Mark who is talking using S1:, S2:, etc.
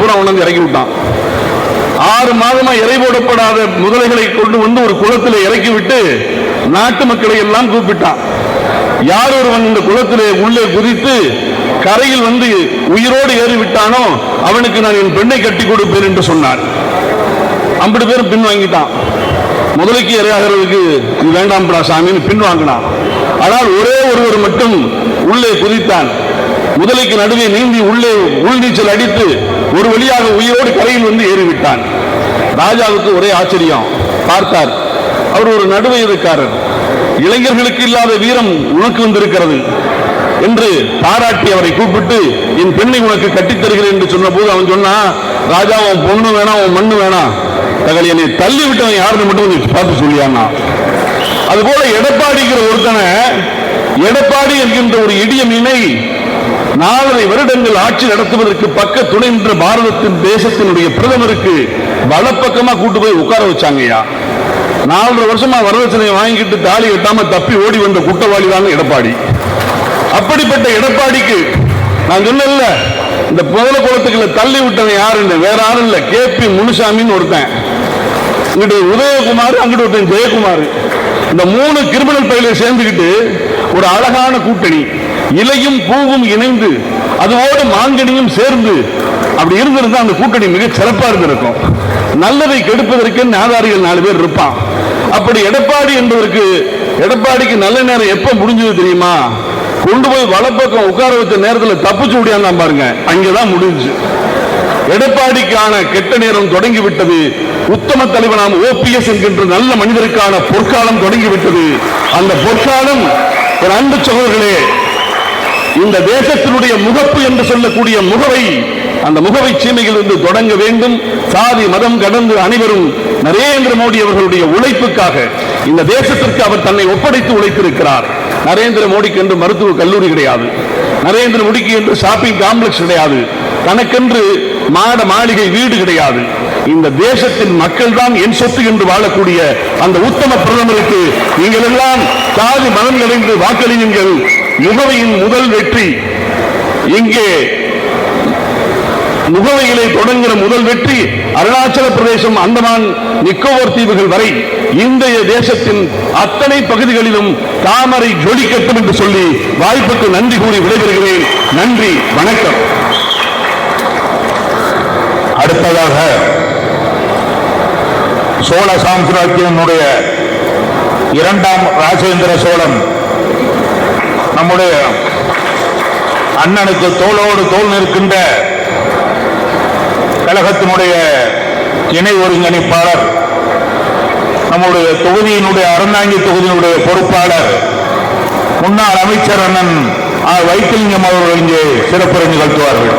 S1: பூரா உணர்ந்து இறக்கி விட்டான். ஆறு மாதமா இறை போடப்படாத முதலைகளை கொண்டு வந்து ஒரு குளத்தில் இறக்கி விட்டு நாட்டு மக்களை எல்லாம் கூப்பிட்டான். யார் ஒருவன் இந்த குளத்திலே உள்ளே குதித்து கரையில் வந்து உயிரோடு ஏறி விட்டானோ அவனுக்கு நான் என் பெண்ணை கட்டி கொடுப்பேன் என்று சொன்னான் ஐம்பது பேரும் பின் வாங்கிட்டான். முதலைக்கு இரையாகிறதுக்கு இது வேண்டாம்டா சாமின்னு பின் வாங்கினான். ஆனால் ஒரே ஒருவர் மட்டும் உள்ளே குதித்தான். முதலைக்கு நடுவே நீந்தி உள்ளே உள்நீச்சல் அடித்து ஒரு வழியாக உயிரோடு கரையில் வந்து ஏறிவிட்டான். ராஜாவுக்கு ஒரே ஆச்சரியம். பார்த்தார் அவர் ஒரு நடுவயதுக்காரர். இளைஞர்களுக்கு இல்லாத வீரம் உனக்கு வந்திருக்கிறது என்று பாராட்டி அவரை கூப்பிட்டு என் பெண்ணை உனக்கு கட்டித் தருகிறேன் என்று சொன்னபோது அவன் சொன்னா ராஜா உன் பொண்ணு வேணாம் உன் மண்ணு வேணாம். தகவல் என்னை தள்ளி விட்டவன் யாருன்னு மட்டும் பார்த்து சொல்லியானா அதுபோல எடப்பாடிங்கிற ஒருத்தனை எடப்பாடி என்கின்ற ஒரு இடிய மீனை நாலரை வருடங்கள் ஆட்சி நடத்துவதற்கு பக்க துணை நின்ற பாரதத்தின் தேசத்தினுடைய பிரதமருக்கு வலப்பக்கமா கூட்டு போய் உட்கார வச்சாங்கய்யா. நாலரை வருஷமா வரதட்சணையை வாங்கிட்டு தாலி கட்டாம தப்பி ஓடி வந்த குற்றவாளி தான் எடப்பாடி. அப்படிப்பட்ட எடப்பாடிக்கு நான் சொல்லல இந்த புதல குளத்துக்குள்ள தள்ளி விட்டவன் யாருன்னு வேற யாரும் இல்ல. கே பி முனுசாமின்னு ஒருத்தன். இங்கிட்ட உதயகுமார் அங்கிட்ட ஒருத்தன் ஜெயக்குமார். இந்த மூணு கிரிமினல் பயில சேர்ந்துக்கிட்டு ஒரு அழகான கூட்டணி. இலையும் பூவும் இணைந்து அதோடு மாங்கனியும் சேர்ந்து அப்படி இருந்திருந்தா அந்த கூட்டணி மிக சிறப்பா இருந்திருக்கும். நல்லதை கெடுப்பதற்கு நாதாரிகள் நாலு பேர் இருப்பான். அப்படி எடப்பாடி என்பதற்கு எடப்பாடிக்கு நல்ல நேரம் எப்ப முடிஞ்சது தெரியுமா? கொண்டு போய் வலப்பக்கம் உட்கார வச்ச நேரத்தில் தப்பிச்சு முடியாதான் பாருங்க. அங்கதான் முடிஞ்சு எடப்பாடிக்கான கெட்ட நேரம் தொடங்கி விட்டது உத்தம தலைவனாம் ஓபிஎஸ் என்கின்ற நல்ல மனிதருக்கான பொற்காலம் தொடங்கி விட்டது அந்த பொற்காலம் ஒரு அன்பு சகோதரர்களே இந்த தேசத்தினுடைய முகப்பு என்று சொல்லக்கூடிய முகவை அந்த முகவை சீமையிலிருந்து தொடங்க வேண்டும். சாதி மதம் கடந்து அனைவரும் நரேந்திர மோடி அவர்களுடைய உழைப்புக்காக இந்த தேசத்திற்கு அவர் தன்னை ஒப்படைத்து உழைத்திருக்கிறார். நரேந்திர மோடிக்கு என்று மருத்துவ கல்லூரி கிடையாது. நரேந்திர மோடிக்கு என்று ஷாப்பிங் காம்ப்ளெக்ஸ் கிடையாது. தனக்கென்று மாட மாளிகை வீடு கிடையாது. இந்த தேசத்தின் மக்கள் தான் என் சொத்து என்று வாழக்கூடிய அந்த உத்தம பிரதமருக்கு நீங்கள் எல்லாம் சாதி மனம் நிறைந்து வாக்களியுங்கள். முகவையின் முதல் வெற்றி. இங்கே முகவையிலே தொடங்குகிற முதல் வெற்றி அருணாச்சல பிரதேசம் அந்தமான் நிக்கோபர் தீவுகள் வரை இந்திய தேசத்தின் அத்தனை பகுதிகளிலும் தாமரை ஜொலிக்கட்டும் என்று சொல்லி வாய்ப்புக்கு நன்றி கூறி விடைபெறுகிறேன். நன்றி வணக்கம்.
S2: அடுத்ததாக சோழ சாம்ராஜ்யனுடைய இரண்டாம் ராஜேந்திர சோழன் நம்முடைய அண்ணனுக்கு தோளோடு தோல் நிற்கின்ற கழகத்தினுடைய இணை ஒருங்கிணைப்பாளர் நம்முடைய தொகுதியினுடைய அறந்தாங்கி தொகுதியினுடைய பொறுப்பாளர் முன்னாள் அமைச்சர் அண்ணன் வைத்திலிங்கம் அவர்கள் இங்கே சிறப்புரை நிகழ்த்துவார்கள்.